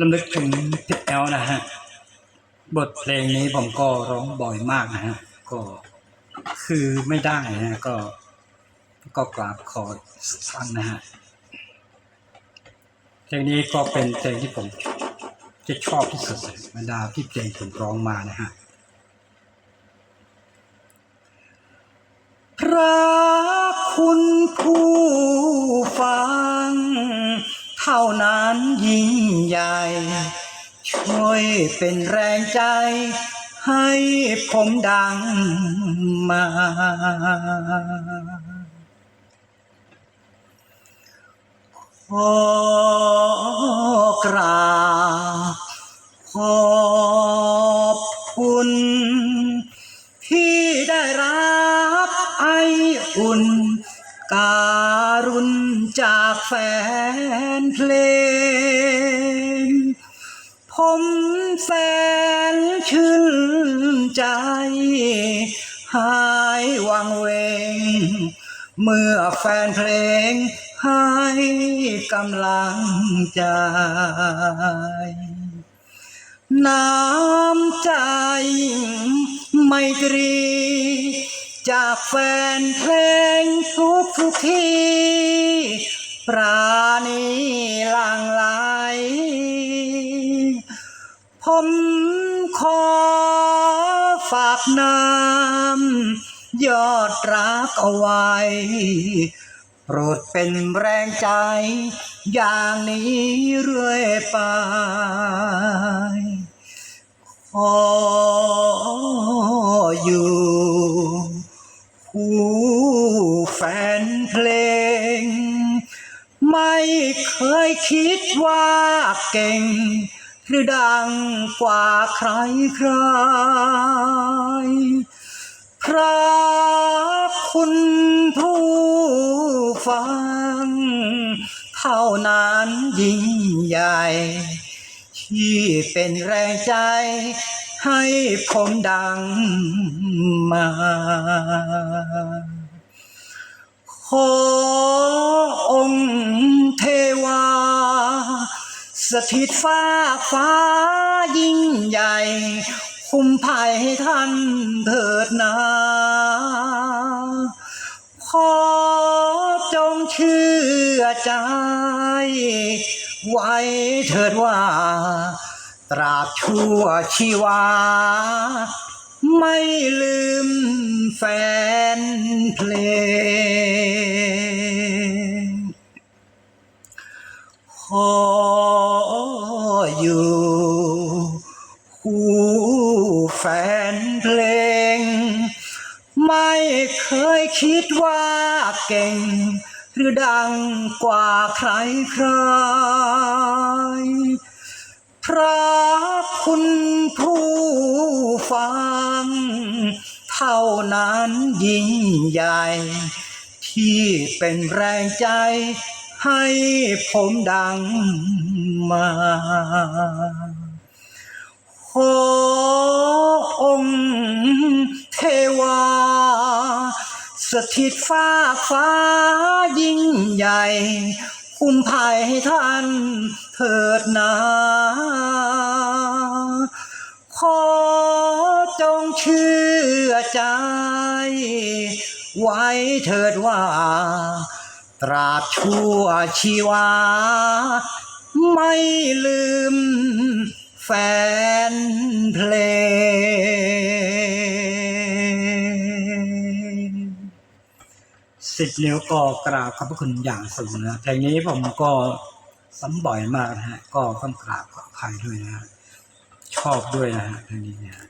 ลำลึกถึงพิทแอลนะฮะ บทเพลงนี้ผมก็ร้องบ่อยมากนะฮะ ก็คือไม่ได้นะฮะก็ ก็กราบขอสักครั้งนะฮะ เพลงนี้ก็เป็นเพลงที่ผมจะชอบที่สุดบรรดาที่เพลงผมร้องมานะฮะพระคุณผู้ ยิ่งใหญ่ ช่วยเป็นแรงใจ ให้ผมดังมา ขอกราบขอ จากแฟนเพลง ผมแสนชื่นใจ หายวังเวง เมื่อแฟนเพลงให้กำลังใจ น้ำใจไมตรี จากแฟนเพลงทุกทุกที่ปราณีหลังไหลผมขอฝากน้ำยอดรักเอาไว้ โปรดเป็นแรงใจ อย่างนี้เรื่อยไปขออยู่ แฟนเพลง ไม่เคยคิดว่าเก่ง หรือดังกว่าใครใครพระคุณผู้ฟัง เท่านั้นยิ่งใหญ่ ที่เป็นแรงใจให้ผมดังมา ขอองค์เทวา สถิตฟ้าฟ้ายิ่งใหญ่ คุ้มภัยให้ท่านเถิดนาขอจงเชื่อใจ ไว้เถิดว่า ตราบชั่วชีวา ไม่ลืมแฟนเพลง อยู่คู่แฟนเพลง ไม่เคยคิดว่าเก่ง หรือดังกว่าใครใครพระคุณผู้ฟัง เท่านั้นยิ่งใหญ่ ที่เป็นแรงใจ ให้ผมดังมาขอองค์เทวา สถิตฟ้าฟ้ายิ่งใหญ่ คุ้มภัยให้ท่านเถิดนาขอจงเชื่อใจ ไว้เถิดว่า ตราบชั่วชีวา ไม่ลืมแฟนเพลงสิบนิ้วก็กราบขอบพระคุณอย่างสูงนะเพลงนี้ผมก็ซ้ำบ่อยมากนะฮะ ก็ต้องกราบขออภัยด้วยนะฮะชอบด้วยนะฮะเพลงนี้เนี่ยฮะ